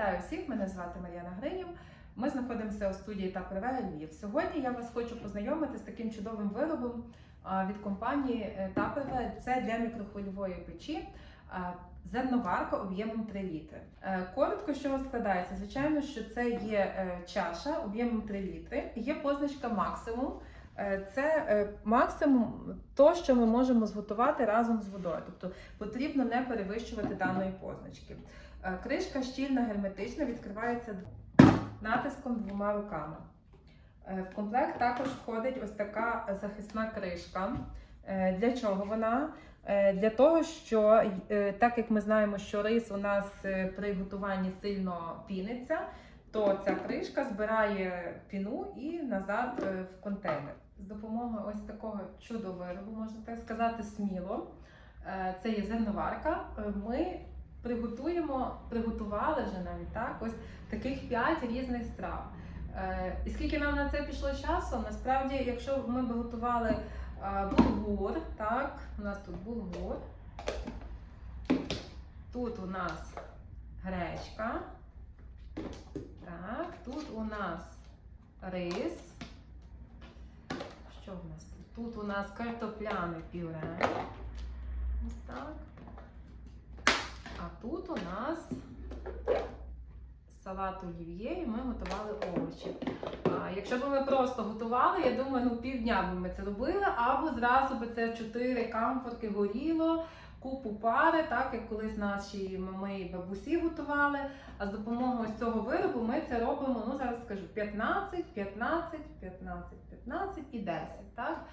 Вітаю всіх! Мене звати Мар'яна Гринів. Ми знаходимося у студії та Львів. Сьогодні я вас хочу познайомити з таким чудовим виробом від компанії Tupperware. Це для мікрохвильової печі. Зерноварка об'ємом 3 літри. Е, Коротко, що складається? Звичайно, що це є е, чаша об'ємом 3 літри. Є позначка максимум. Е, Це е, максимум то, що ми можемо зготувати разом з водою. Тобто потрібно не перевищувати даної позначки. Е, Кришка щільна, герметична, відкривається натиском двома руками. В комплект також входить ось така захисна кришка. Для чого вона? Для того, що так як ми знаємо, що рис у нас при готуванні сильно піниться, то ця кришка збирає піну і назад е, в контейнер. З допомогою ось такого чудо-виробу, можна так сказати, сміло. Е, Це є зерноварка. Е, Ми приготуємо, приготували вже навіть так, ось таких 5 різних страв. І скільки нам на це пішло часу? Насправді, якщо ми б готували булгур, так, у нас тут булгур, тут у нас гречка, так, тут у нас рис. Що в нас тут? Тут у нас картопляне пюре. Ось так. А тут у нас салат олів'є, і ми готували овочі. А якщо б ми просто готували, я думаю, ну півдня б ми це робили, або зразу би це чотири камфорки горіло, купу пари, так як колись наші мами і бабусі готували. А з допомогою цього виробу ми це робимо, ну зараз скажу, 15, 15, 15, 15 і 10. Так?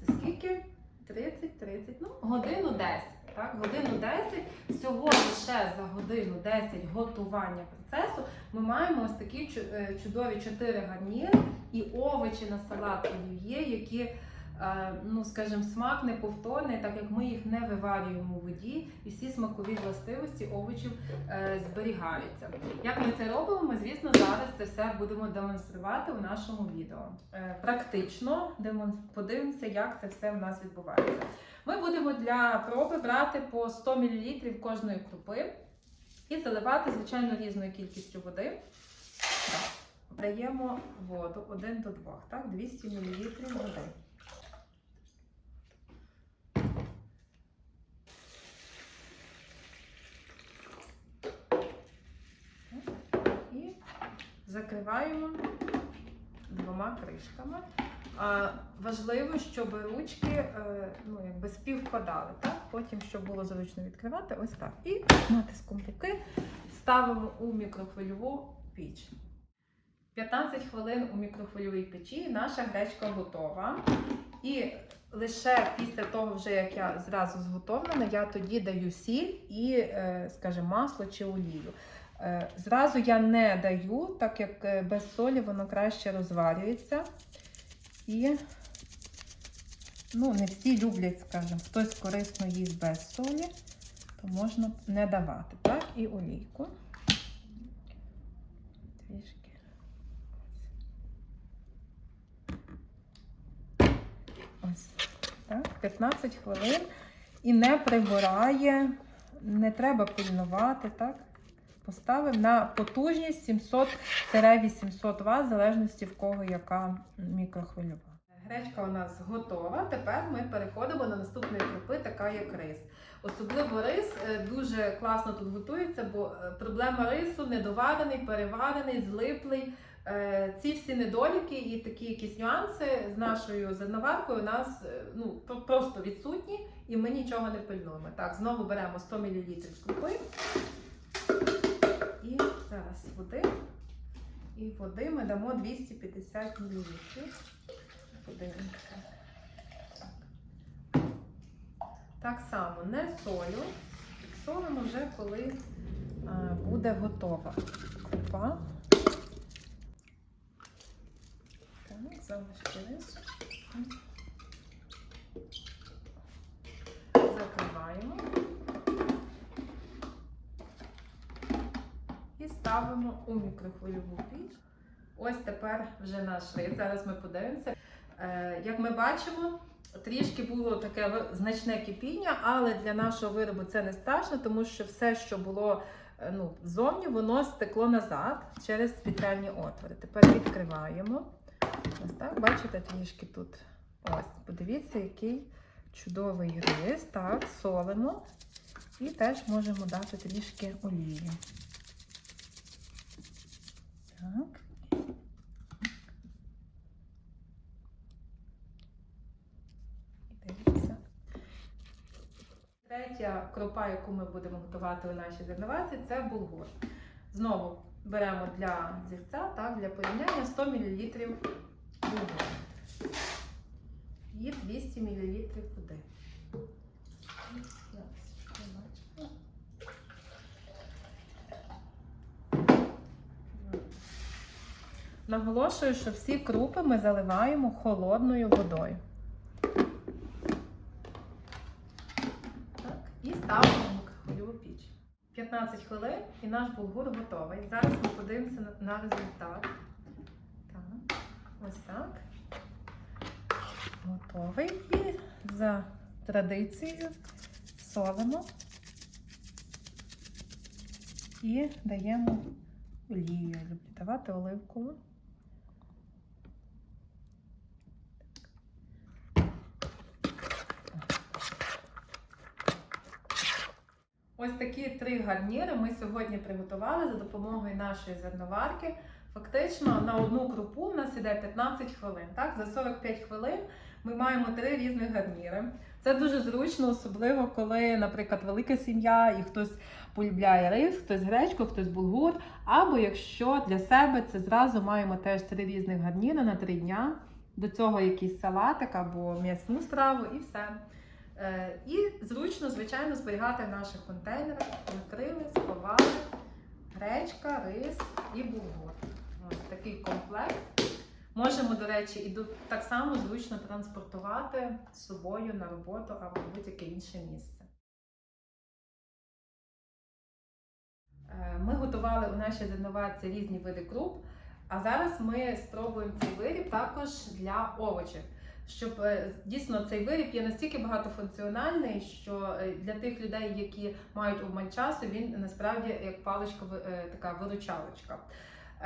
Це скільки? 30, 30, ну, годину 10. Так, годину 10, всього лише за годину 10 готування процесу ми маємо ось такі е, чудові 4 гарніри і овочі на салат олів'є, які, ну скажімо, смак неповторний, так як ми їх не виварюємо у воді, і всі смакові властивості овочів е, зберігаються. Як ми це робимо, ми, звісно, зараз це все будемо демонструвати у нашому відео. Е, Практично подивимося, як це все в нас відбувається. Ми будемо для проби брати по 100 мл кожної крупи і заливати, звичайно, різною кількістю води. Даємо воду 1 до 2, так, 200 мл води. І закриваємо двома кришками. Важливо, щоб ручки е, ну, якби співпадали, так? потім, щоб було зручно відкривати, ось так. І натиском руки ставимо у мікрохвильову піч. 15 хвилин у мікрохвильовій печі, наша гречка готова. І лише після того, вже як я зразу зготовлена, я тоді даю сіль і, е, скажімо, масло чи олію. Е, Зразу я не даю, так як е, без солі воно краще розварюється. І ну, не всі люблять, скажімо, хтось корисно їсть без солі, то можна не давати. Так, і олійку. Трішки. Ось. Так, 15 хвилин. І не пригорає, не треба пильнувати, так? Поставив на потужність 700-800 Вт, в залежності в кого яка мікрохвильова. Гречка у нас готова. Тепер ми переходимо до наступної крупи, така як рис. Особливо рис е, дуже класно тут готується, бо е, проблема рису недоварений, переварений, злиплий. Е, Ці всі недоліки і такі якісь нюанси з нашою зерноваркою у нас ну, про- просто відсутні, і ми нічого не пильнуємо. Так, знову беремо 100 мл крупи. Зараз води. І води ми дамо 250 мл. Подивимося. Так. само не солю. Солимо вже, коли буде готова крупа. Так, залишки. Закриваємо. І ставимо у мікрохвильову піч. Ось тепер вже наш рис. Зараз ми подивимося. Е, як ми бачимо, трішки було таке значне кипіння, але для нашого виробу це не страшно, тому що все, що було е, ну, ззовні воно стекло назад через спеціальні отвори. Тепер відкриваємо. Ось так, бачите, трішки тут. Ось, подивіться, який чудовий рис. Так, солимо. І теж можемо дати трішки олії. Так. І дивіться. Третя кропа, яку ми будемо готувати у нашій зерноваці, це булгур. Знову беремо для зірця, так, для порівняння 100 мл булгуру і 200 мл води. Наголошую, що всі крупи ми заливаємо холодною водою. Так, і ставимо в піч. 15 хвилин і наш булгур готовий. Зараз ми подивимося на, результат. Так, ось так. Готовий. І за традицією солимо і даємо олію. Люблю давати оливкову. Ось такі три гарніри ми сьогодні приготували за допомогою нашої зерноварки. Фактично на одну крупу у нас іде 15 хвилин. Так? За 45 хвилин ми маємо три різних гарніри. Це дуже зручно, особливо коли, наприклад, велика сім'я і хтось полюбляє рис, хтось гречку, хтось булгур. Або якщо для себе це зразу маємо теж три різних гарніри на три дня. До цього якийсь салатик або м'ясну страву і все. Е, І зручно, звичайно, зберігати в наших контейнерах. Накрили, сховали, гречка, рис і булгур. Ось такий комплект. Можемо, до речі, і так само зручно транспортувати з собою на роботу або будь-яке інше місце. Е, Ми готували у нашій зерноварці різні види круп, а зараз ми спробуємо цей виріб також для овочів. Щоб е, дійсно цей виріб є настільки багатофункціональний, що е, для тих людей, які мають обмаль часу, він насправді як паличка е, така виручалочка.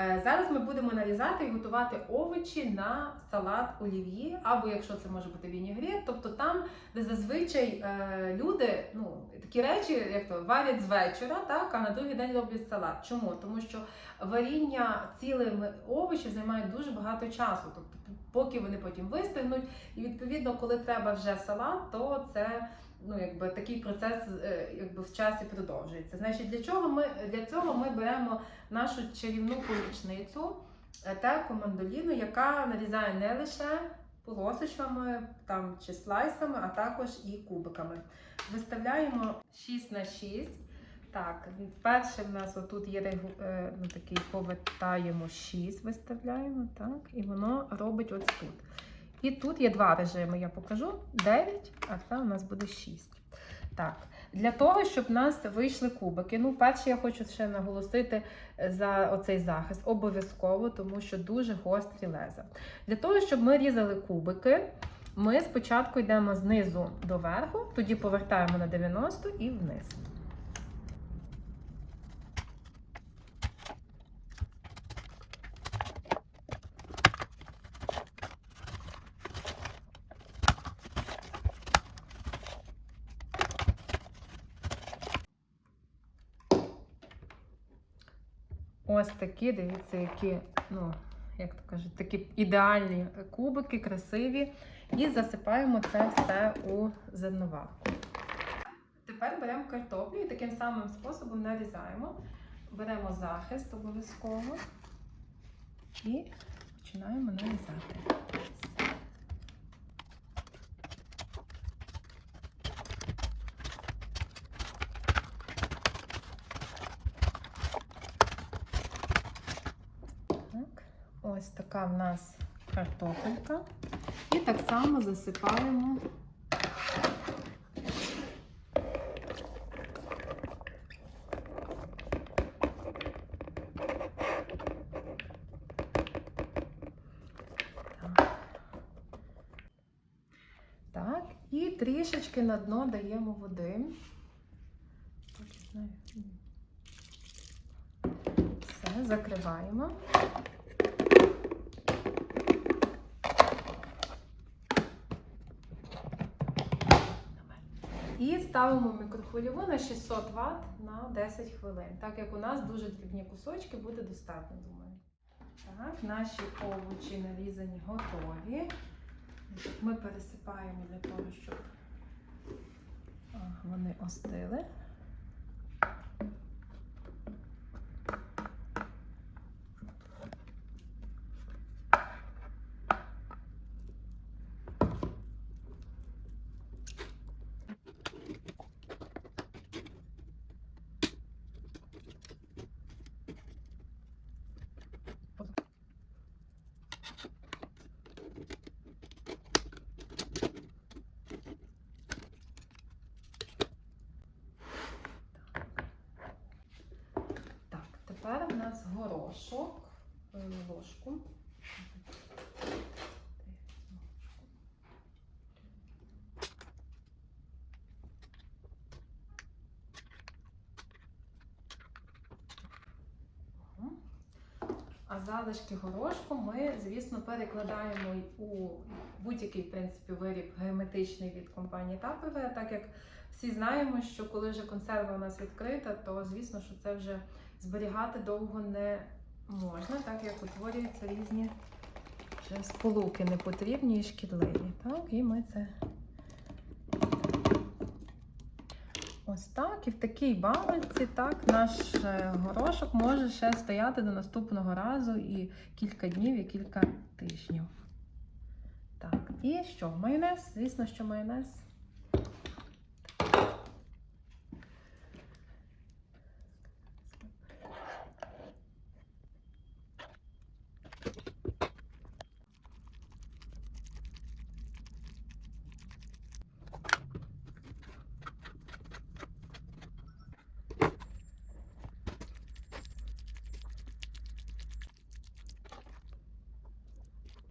Е, Зараз ми будемо нарізати і готувати овочі на салат олів'ї, або якщо це може бути вінігрет, тобто там, де зазвичай е, люди ну, такі речі, як то варять з вечора, так, а на другий день роблять салат. Чому? Тому що варіння цілими овочів займає дуже багато часу. Тобто, поки вони потім вистигнуть, і відповідно, коли треба вже салат, то це ну, якби такий процес е, якби в часі продовжується. Значить, для чого ми для цього ми беремо нашу чарівну помічницю е, теку мандоліну, яка нарізає не лише полосочками там чи слайсами, а також і кубиками. Виставляємо 6 на 6. Так, перше в нас отут є е, ну, такий повертаємо 6, виставляємо, так, і воно робить ось тут. І тут є два режими, я покажу 9, а це у нас буде 6. Так, для того, щоб в нас вийшли кубики. Ну, перше, я хочу ще наголосити за оцей захист. Обов'язково, тому що дуже гострі леза. Для того, щоб ми різали кубики, ми спочатку йдемо знизу до верху, тоді повертаємо на 90 і вниз. Ось такі, дивіться, які, ну, як то кажуть, такі ідеальні кубики, красиві. І засипаємо це все у зерноварку. Тепер беремо картоплю і таким самим способом нарізаємо. Беремо захист обов'язково і починаємо нарізати. Так, ось така в нас картопелька. І так само засипаємо. Так. І трішечки на дно даємо води. Знаю. закриваємо. І ставимо мікрохвильову на 600 Вт на 10 хвилин. Так як у нас дуже дрібні кусочки, буде достатньо, думаю. Так, наші овочі нарізані готові. Ми пересипаємо для того, щоб вони остили. Так, тепер у нас горошок, е, ложку. А залишки горошку ми, звісно, перекладаємо у будь-який в принципі виріб герметичний від компанії Tupperware, так як всі знаємо, що коли вже консерва у нас відкрита, то звісно, що це вже зберігати довго не можна, так як утворюються різні вже сполуки непотрібні і шкідливі. Так, і ми це ось так. І в такій баночці так наш е, горошок може ще стояти до наступного разу і кілька днів, і кілька тижнів. Так, і що? Майонез? Звісно, що майонез.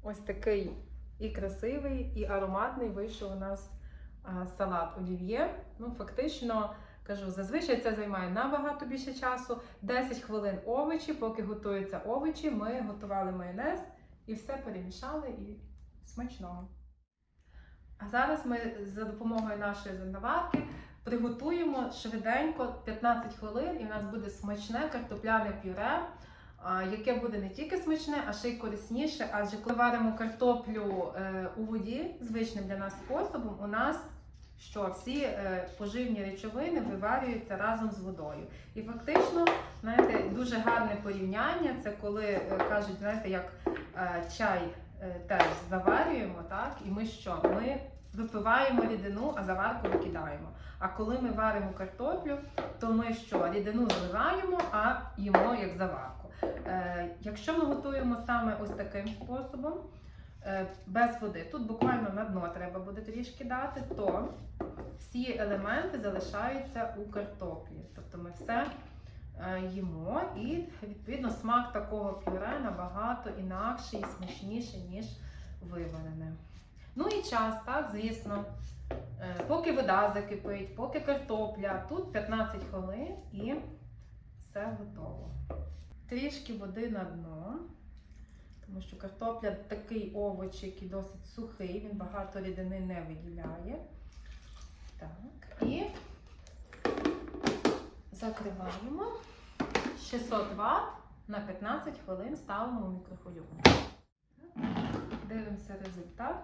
Ось такий і красивий, і ароматний вийшов у нас салат олів'є. Ну, фактично, кажу, зазвичай це займає набагато більше часу. 10 хвилин овочі, поки готуються овочі, ми готували майонез і все перемішали і смачного. А зараз ми за допомогою нашої занаварки приготуємо швиденько 15 хвилин, і у нас буде смачне картопляне пюре яке буде не тільки смачне, а ще й корисніше. Адже коли варимо картоплю е, у воді звичним для нас способом, у нас що всі е, поживні речовини виварюються разом з водою. І фактично, знаєте, дуже гарне порівняння це коли е, кажуть, знаєте, як чай теж заварюємо, так, і ми що? Ми випиваємо рідину, а заварку викидаємо. А коли ми варимо картоплю, то ми що? Рідину зливаємо, а їмо як заварку. Е, якщо ми готуємо саме ось таким способом, е, без води, тут буквально на дно треба буде трішки дати, то всі елементи залишаються у картоплі. Тобто ми все е, їмо, і відповідно смак такого пюре набагато інакший і смачніший, ніж виварене. Ну і час, так, звісно. Поки вода закипить, поки картопля, тут 15 хвилин і все готово. Трішки води на дно, тому що картопля такий овоч, який досить сухий, він багато рідини не виділяє. Так, і закриваємо 600 Вт на 15 хвилин ставимо у мікрохвильову. Дивимося результат.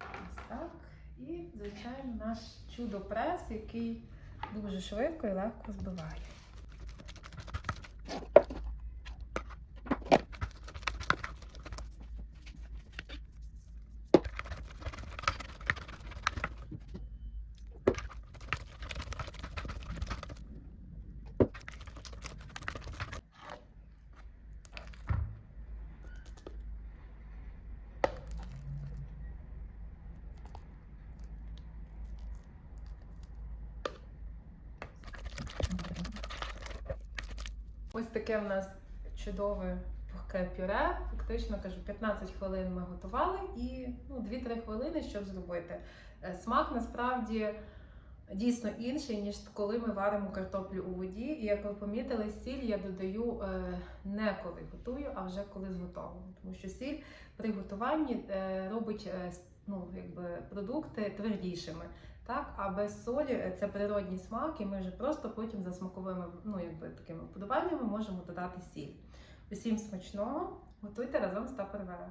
Ось так. І, звичайно, наш чудо-прес, який дуже швидко і легко збиває. Ось таке в нас чудове пухке пюре. Фактично кажу, 15 хвилин ми готували і ну, 2-3 хвилини, щоб зробити. Е, Смак насправді дійсно інший, ніж коли ми варимо картоплю у воді. І як ви помітили, сіль я додаю е, не коли готую, а вже коли зготовлено. Тому що сіль при готуванні е, робить ну, якби, продукти твердішими. Так, а без солі е, це природній смак, і ми вже просто потім за смаковими ну, якби, такими вподобаннями можемо додати сіль. Усім смачного, готуйте разом з Tupperware.